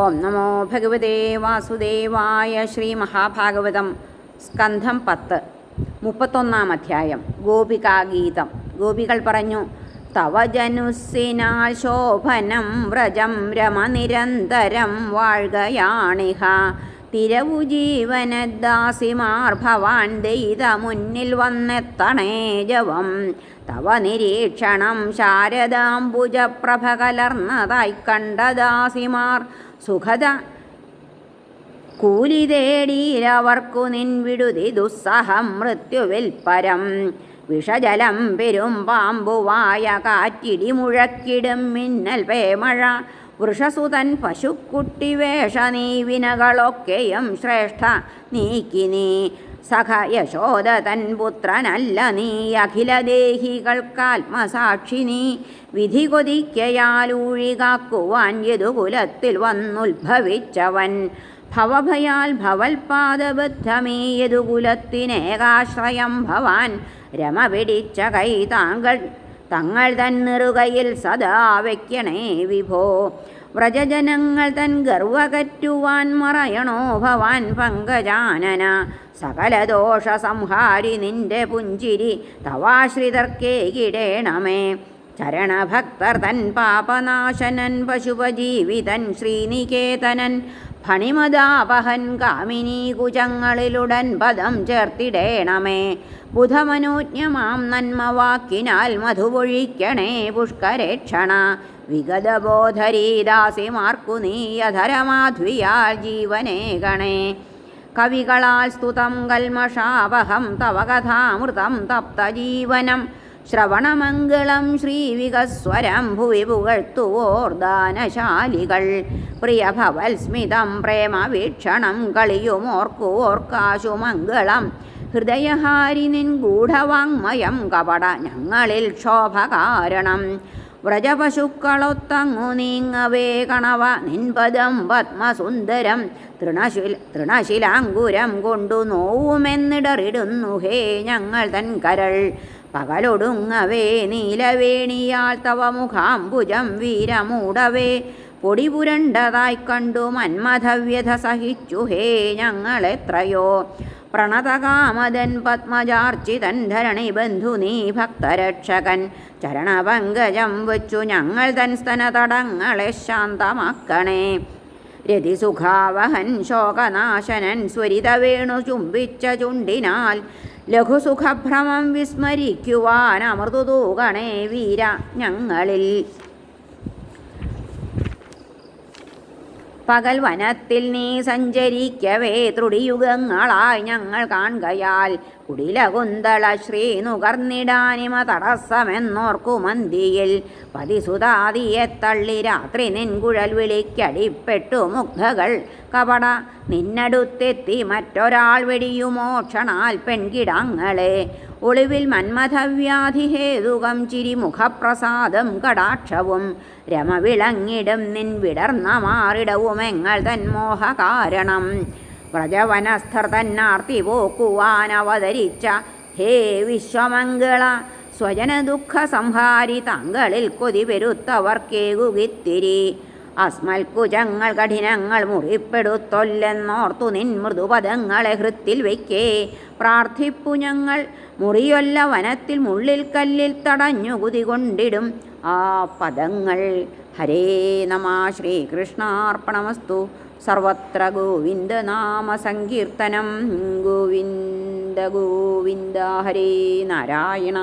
ഓം നമോ ഭഗവതേ വാസുദേവായ ശ്രീ മഹാഭാഗവതം സ്കന്ധം പത്ത് മുപ്പത്തൊന്നാം അധ്യായം ഗോപികാഗീതം. ഗോപികൾ പറഞ്ഞു തവ ജനുസ്സിനാൽ ശോഭനം വ്രജം രമനിരന്തരം വാഴുകയാണിഹ. തിരവു ജീവനദാസിമാർ ഭവാൻ ദൈത മുന്നിൽ വന്നെത്തണേ ജവം തവ നിരീക്ഷണം ശാരദാംബുജപ്രഭ കലർന്നതായി കണ്ടദാസിമാർ സുഖത കൂലി തേടിയിലവർക്കു നിൻവിടുതി ദുസ്സഹം മൃത്യുവിൽ പരം. വിഷജലം പെരും പാമ്പുവായ കാറ്റിടി മുഴക്കിടും മിന്നൽ പേമഴ. വൃഷസുതൻ പശുക്കുട്ടി വേഷ നീ വിനകളൊക്കെയും ശ്രേഷ്ഠ. നീക്കി നീ സഖ യശോദ തൻ പുത്രനല്ല നീ അഖിലദേഹികൾക്കാത്മസാക്ഷി നീ വിധി കൊതിക്കയാലൂഴികാക്കുവാൻ യതുകുലത്തിൽ വന്നുത്ഭവിച്ചവൻ. ഭവഭയാൽ ഭവൽപാദബദ്ധമേ യതുകുലത്തിനേകാശ്രയം ഭവാൻ. രമ പിടിച്ച കൈ താങ്കൾ തങ്ങൾ തന്നിറുകയിൽ സദാ വയ്ക്കണേ വിഭോ. വ്രജജനങ്ങൾ തൻ ഗർവകറ്റുവാൻ മറയണോ ഭവാൻ പങ്കജാനന? സകല ദോഷ സംഹാരി നിന്റെ പുഞ്ചിരി തവാശ്രിതർക്കേ കിടേണമേ ചരണഭക്തർ തൻ പാപനാശനൻ പശുപജീവിതൻ ശ്രീനികേതനൻ ഫണിമദാപഹൻ കാമിനി കുജങ്ങളിലുടൻ പദം ചേർത്തിടേണമേ. ബുധമനോജ്ഞമാം നന്മവാക്കിനാൽ മധുപൊഴിക്കണേ പുഷ്കരേക്ഷണ. വിഗതബോധരീദാസിമാർക്കു നീ അധരമാധ്വിയാൽ ജീവനേ ഗണേ. കവികളാൽ സ്തുതം കൽമഷാവഹം തവ കഥാമൃതം തപ്തജീവനം. ശ്രവണമംഗളം ശ്രീവികസ്വരം ഭുവി പുകഴ്ത്തുവോർദാനശാലികൾ പ്രിയഭവൽസ്മിതം പ്രിയഭവൽ സ്മിതം പ്രേമവീക്ഷണം കളിയുമോർക്കുവോർക്കാശു മംഗളം ഹൃദയഹാരി നിൻ ഗൂഢവാങ്മയം കപട ഞങ്ങളിൽ ക്ഷോഭ കാരണം വ്രജപശുക്കളൊത്തങ്ങു നീങ്ങവേ കണവ നിൻപദം പത്മസുന്ദരം. തൃണശിൽ തൃണശിലാങ്കുരം കൊണ്ടു നോവുമെന്നിടറിടുന്നു ഹേ ഞങ്ങൾ തൻ കരൾ പകലൊടുങ്ങവേ നീലവേണിയാൽ തവ മുഖാംബുജം വീരമൂടവേ. പൊടി പുരണ്ടതായി കണ്ടു മന്മഥവ്യഥ സഹിച്ചു ഹേ ഞങ്ങളെത്രയോ. പ്രണതകാമതൻ പത്മജാർച്ചിതൻ ധരണി ബന്ധു നീ ഭക്തരക്ഷകൻ. ചരണപങ്കജം വച്ചു ഞങ്ങൾ തൻ സ്തനതടങ്ങളെ ശാന്തമാക്കണേ. രതിസുഖാവഹൻ ശോകനാശനൻ സ്വരിതവേണു ചുംബിച്ച ചുണ്ടിനാൽ ലഘുസുഖഭ്രമം വിസ്മരിക്കുവാൻ അമൃതുതൂകണേ വീര ഞങ്ങളിൽ. പകൽ വനത്തിൽ നീ സഞ്ചരിക്കവേ ത്രുടിയുഗങ്ങളായി ഞങ്ങൾ കാണുകയാൽ കുടിലകുന്തള ശ്രീ നുകർന്നിടാനിമ തടസ്സമെന്നോർക്കുമന്തിയിൽ. പതിസുതാതിയെ തള്ളി രാത്രി നിൻകുഴൽ വിളിക്കടിപ്പെട്ടു മുഗ്ധകൾ. കപട നിന്നടുത്തെത്തി മറ്റൊരാൾ വെടിയുമോ ക്ഷണാൽ പെൺകിടാങ്ങളെ. ഒളിവിൽ മന്മഥവ്യാധി ഹേതുകം ചിരി മുഖപ്രസാദം കടാക്ഷവും. രമവിളങ്ങിടും നിൻ വിടർന്ന മാറിടവുമെങ്ങൾ തന്മോഹ കാരണം വ്രജവനസ്ഥർ തന്നാർത്തി പോക്കുവാൻ അവതരിച്ച ഹേ വിശ്വമംഗള സ്വജന ദുഃഖ സംഹാരി തങ്ങളിൽ കൊതി പെരുത്തവർക്കേകുകിത്തിരി അസ്മൽക്കുജങ്ങൾ കഠിനങ്ങൾ മുറിപ്പെടുത്തൊല്ലെന്നോർത്തു നിൻ മൃദുപദങ്ങളെ ഹൃത്തിൽ വയ്ക്കേ. പ്രാർത്ഥിപ്പു ഞങ്ങൾ മുറിയൊല്ല വനത്തിൽ മുള്ളിൽ കല്ലിൽ തടഞ്ഞു കുതി കൊണ്ടിടും ആ പദങ്ങൾ ഹരേ നമ ശ്രീകൃഷ്ണാർപ്പണമസ്തു. സർവത്ര ഗോവിന്ദനാമ സങ്കീർത്തനം. ഗോവിന്ദ ഗോവിന്ദ ഹരേ നാരായണ.